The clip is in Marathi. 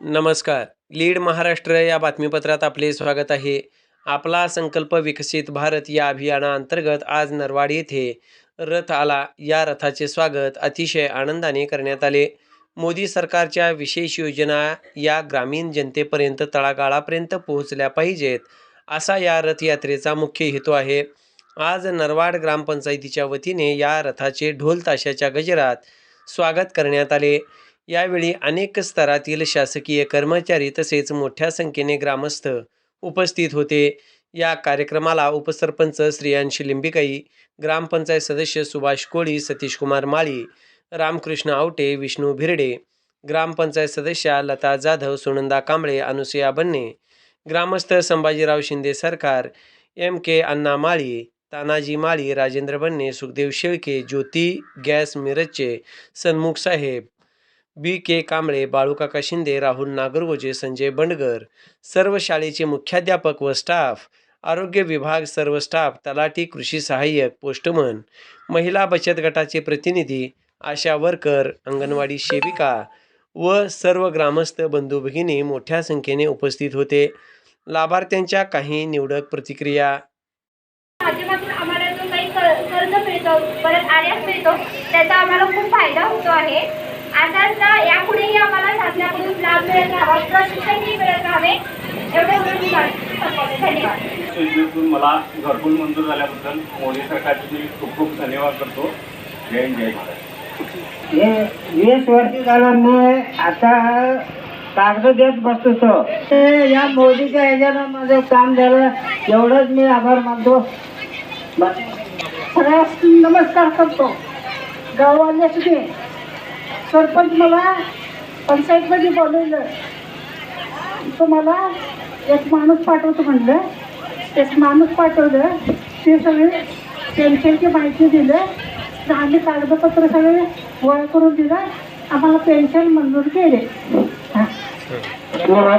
नमस्कार. लीड महाराष्ट्र या बातमीपत्रात आपले स्वागत आहे. आपला संकल्प विकसित भारत या अभियानाअंतर्गत आज नरवाड येथे रथ आला. या रथाचे स्वागत अतिशय आनंदाने करण्यात आले. मोदी सरकारच्या विशेष योजना या ग्रामीण जनतेपर्यंत तळागाळापर्यंत पोहोचल्या पाहिजेत असा या रथयात्रेचा मुख्य हेतू आहे. आज नरवाड ग्रामपंचायतीच्या वतीने या रथाचे ढोल ताशाच्या गजरात स्वागत करण्यात आले. यावेळी अनेक स्तरातील शासकीय कर्मचारी तसेच मोठ्या संख्येने ग्रामस्थ उपस्थित होते. या कार्यक्रमाला उपसरपंच श्रियांश लिंबिकाई ग्रामपंचायत सदस्य सुभाष कोळी सतीश कुमार माळी रामकृष्ण आवटे विष्णू भिरडे ग्रामपंचायत सदस्या लता जाधव सुनंदा कांबळे अनुसया बन्ने ग्रामस्थ Sambhajirao Shinde Sarkar M K Anna Mali Tanaji Mali Rajendra Banne Sukhdev Shelke Jyoti gas मिरजचे Sanmukh साहेब बी के कांबळे बाळूकाका शिंदे राहुल नागरगोजे संजय बंडगर सर्व शाळेचे मुख्याध्यापक व स्टाफ आरोग्य विभाग सर्व स्टाफ तलाठी कृषी सहाय्यक पोस्टमन महिला बचत गटाचे प्रतिनिधी आशा वर्कर अंगणवाडी सेविका व सर्व ग्रामस्थ बंधू भगिनी मोठ्या संख्येने उपस्थित होते. लाभार्थ्यांच्या काही निवडक प्रतिक्रिया. आम्हाला जो काही कर्ज मिळतो परत आर्यास मिळतो त्याचा आम्हाला खूप फायदा होतो आहे. असाच यापुढेही आम्हाला शासनाकडून लाभ मिळत राहावा प्रशिक्षणही मिळत राहावे एवढे म्हणून मी संपवते. धन्यवाद. योजनेतून मला घरकुल मंजूर झाल्याबद्दल मोदी सरकारचे मी खूप खूप धन्यवाद करतो. जय हिंद जय महाराष्ट्र हे वीस वर्ष झालं मी आता कागद देत बसतो ते या मोदीच्या ह्याच्यानं माझं काम झालं. एवढंच मी आभार मानतो. सगळ्यास नमस्कार करतो. गाववाल्यासाठी सरपंच मला पंचायतमध्ये बोलवलं. तुम्हाला एक माणूस पाठवतो म्हणलं. एक माणूस पाठवलं. ते सगळे पेन्शनची माहिती दिलं. आम्ही कागदपत्र सगळे गोळा करून दिलं. आम्हाला पेन्शन मंजूर केले. हां.